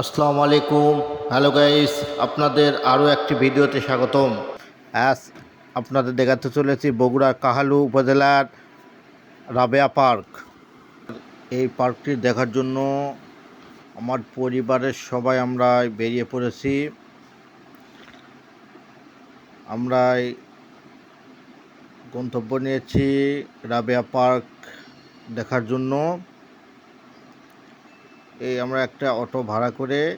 আসসালামু আলাইকুম। Hello guys আপনাদের আরও একটি ভিডিওতে স্বাগতম। আজ আপনাদের দেখাতে চলেছি বগুড়ার কাহালু উপজেলার রাবেয়া পার্ক। এই পার্কটি দেখার জন্য আমার পরিবারের সবাই আমরা বেরিয়ে পড়েছি। আমরা গন্তব্য নিয়েছি রাবেয়া পার্ক দেখার জন্য। এই আমরা একটা অটো ভাড়া করে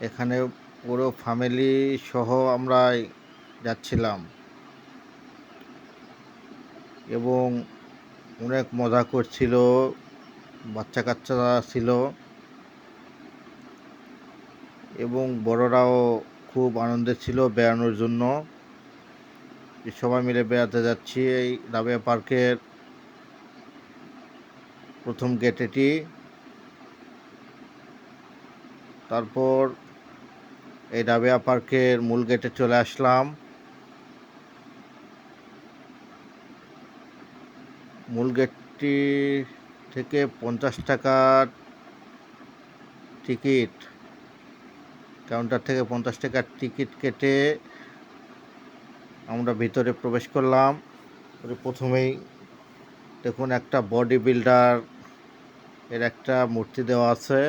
এখানে পুরো ফ্যামিলি সহ আমরা যাচ্ছিলাম। এবং অনেক মজা করছিল বাচ্চা কাচ্চারা ছিল। এবং বড়রাও খুব আনন্দে ছিল বেড়ানোর জন্য। সবাই মিলে বেড়াতে যাচ্ছি এই রাবেয়া পার্কের প্রথম গেট এটি। তারপর এই রাবেয়া পার্কের মূল গেটে চলে আসলাম। মূল গেটটি থেকে পঞ্চাশ টাকার টিকিট, কাউন্টার থেকে পঞ্চাশ টাকার টিকিট কেটে আমরা ভিতরে প্রবেশ করলাম। করে প্রথমেই দেখুন একটা বডি বিল্ডার এর একটা মূর্তি দেওয়া আছে।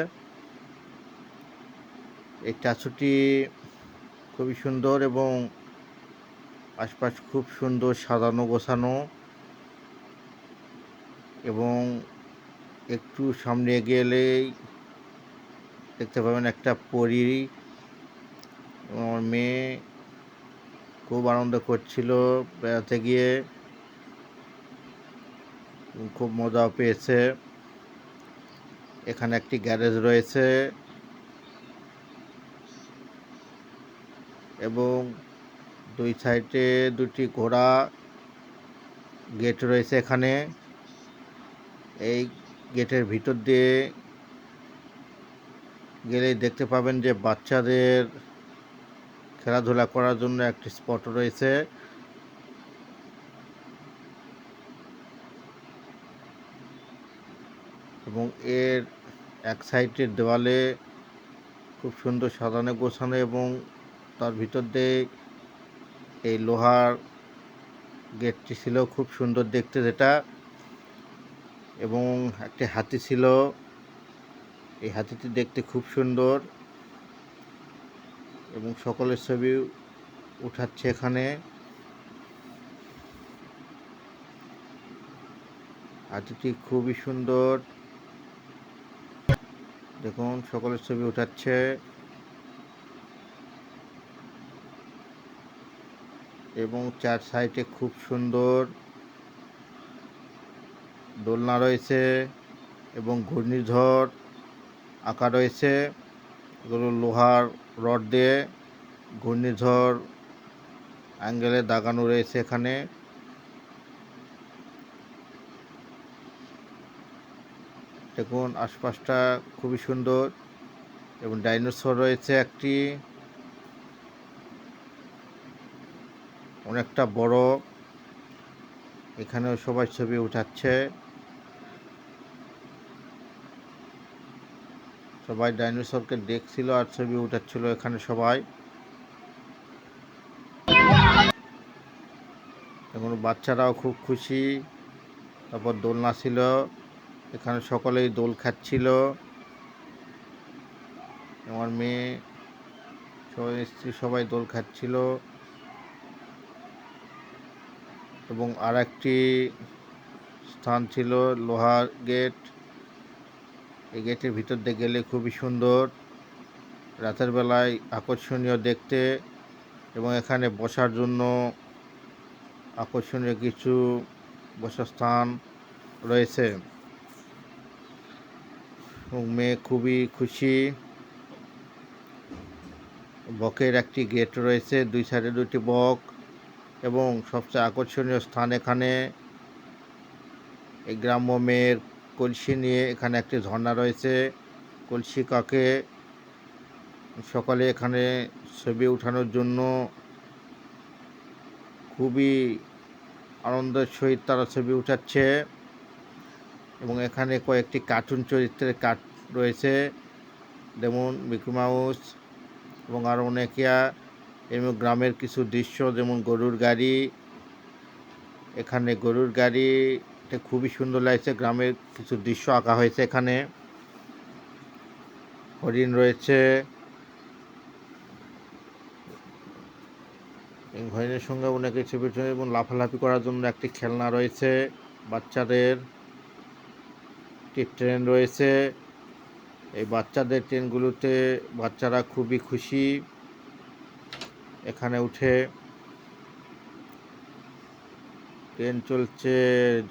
এই স্ট্যাচুটি খুবই সুন্দর এবং আশপাশ খুব সুন্দর সাজানো গোছানো এবং একটু সামনে এগিয়ে এলেই দেখতে পাবেন একটা পরী। আমার মেয়ে খুব আনন্দ করছিল বেড়াতে গিয়ে। খুব মজাও পেয়েছে। এখানে একটি গ্যারেজ রয়েছে। এবং দুই সাইডে দুটি ঘোড়া গেট রয়েছে এখানে। এই গেটের ভিতর দিয়ে গেলে দেখতে পাবেন যে বাচ্চাদের খেলাধুলা করার জন্য একটি স্পট রয়েছে। এবং এর এক সাইডের দেওয়ালে খুব সুন্দর সাজানো গোছানো এবং তার ভিতর দিয়ে এই লোহার গেটটি ছিল খুব সুন্দর দেখতে যেটা। এবং একটি হাতি ছিল। এই হাতিটি দেখতে খুব সুন্দর। এবং সকলের ছবি উঠাচ্ছে এখানে। হাতিটি খুবই সুন্দর। দেখুন, সকলের ছবি উঠাচ্ছে। এবং চার সাইডে খুব সুন্দর দোলনা রয়েছে এবং ঘূর্ণিঝড় আঁকা রয়েছে। এগুলো লোহার রড দিয়ে ঘূর্ণিঝড় অ্যাঙ্গেলে দাগানো রয়েছে এখানে। দেখুন, আশপাশটা খুবই সুন্দর এবং ডাইনোসর রয়েছে একটি। অনেকটা বড়। এখানেও সবাই ছবি উঠাচ্ছে। সবাই ডাইনোসরকে দেখছিল আর ছবি উঠাচ্ছিল এখানে সবাই। এখন বাচ্চারাও খুব খুশি। তারপর দোলনা ছিল। এখানে সকলেই দোল খাচ্ছিল। আমার মেয়ে, সবাই, স্ত্রী সবাই দোল খাচ্ছিল। এবং আর একটি স্থান ছিল লোহার গেট। এই গেটের ভিতর দিয়ে গেলে খুবই সুন্দর। রাতের বেলায় আকর্ষণীয় দেখতে এবং এখানে বসার জন্য আকর্ষণীয় কিছু বসার স্থান রয়েছে। এবং মেয়ে খুবই খুশি। বকের একটি গেট রয়েছে, দুই সাইডে দুটি বক। এবং সবচেয়ে আকর্ষণীয় স্থান এখানে এই গ্রাম্য মেয়ের কলসি নিয়ে এখানে একটি ঝর্ণা রয়েছে। কলসি কাকে সকালে এখানে ছবি উঠানোর জন্য খুবই আনন্দের সহিত তারা ছবি উঠাচ্ছে এবং এখানে কয়েকটি কার্টুন চরিত্রের কাট রয়েছে। যেমন মিকি মাউস এবং আরও অনেকিয়া এবং গ্রামের কিছু দৃশ্য, যেমন গরুর গাড়ি, এখানে গরুর গাড়িতে খুবই সুন্দর লাগছে। গ্রামের কিছু দৃশ্য আঁকা হয়েছে এখানে। হরিণ রয়েছে। হরিণের সঙ্গে অনেকে ছবি এবং লাফালাফি করার জন্য একটি খেলনা রয়েছে বাচ্চাদের। একটি ট্রেন রয়েছে। এই বাচ্চাদের ট্রেনগুলোতে বাচ্চারা খুবই খুশি। এখানে উঠে ট্রেন চলছে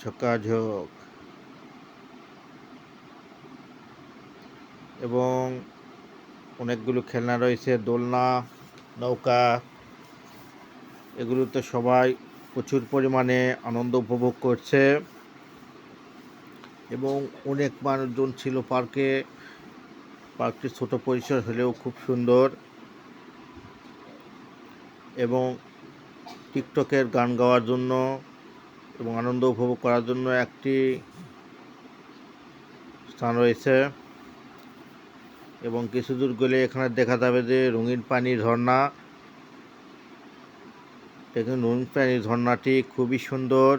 ঝোঁকাঝোঁক। এবং অনেকগুলো খেলনা রয়েছে, দোলনা, নৌকা। এগুলোতে সবাই প্রচুর পরিমাণে আনন্দ উপভোগ করছে। এবং অনেক মানুষজন ছিল পার্কে। পার্কটি ছোট পরিসর হলেও খুব সুন্দর। এবং টিকটকের গান গাওয়ার জন্য এবং আনন্দ উপভোগ করার জন্য একটি স্থান রয়েছে। এবং কিছু দূর গেলে এখানে দেখা যাবে যে রঙিন পানির ঝর্ণা। দেখুন, রঙিন পানির ঝর্ণাটি খুবই সুন্দর।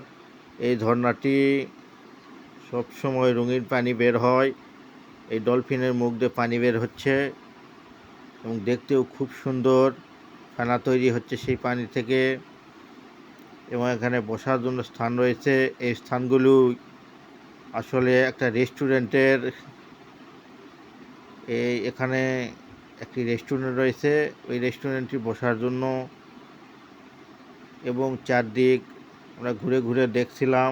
এই ঝর্ণাটি সবসময় রঙিন পানি বের হয়। এই ডলফিনের মুখ দিয়ে পানি বের হচ্ছে এবং দেখতেও খুব সুন্দর। ফেনা তৈরি হচ্ছে সেই পানি থেকে এবং এখানে বসার জন্য স্থান রয়েছে। এই স্থানগুলো আসলে একটা রেস্টুরেন্টের। এই এখানে একটি রেস্টুরেন্ট রয়েছে। ওই রেস্টুরেন্টটি বসার জন্য এবং চারদিক আমরা ঘুরে ঘুরে দেখছিলাম।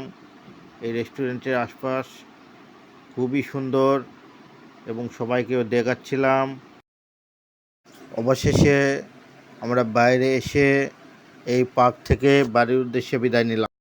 এই রেস্টুরেন্টের আশপাশ খুবই সুন্দর এবং সবাইকেও দেখাচ্ছিলাম। অবশেষে আমরা বাইরে এসে এই পার্ক থেকে বাড়ির উদ্দেশ্যে বিদায় নিলাম।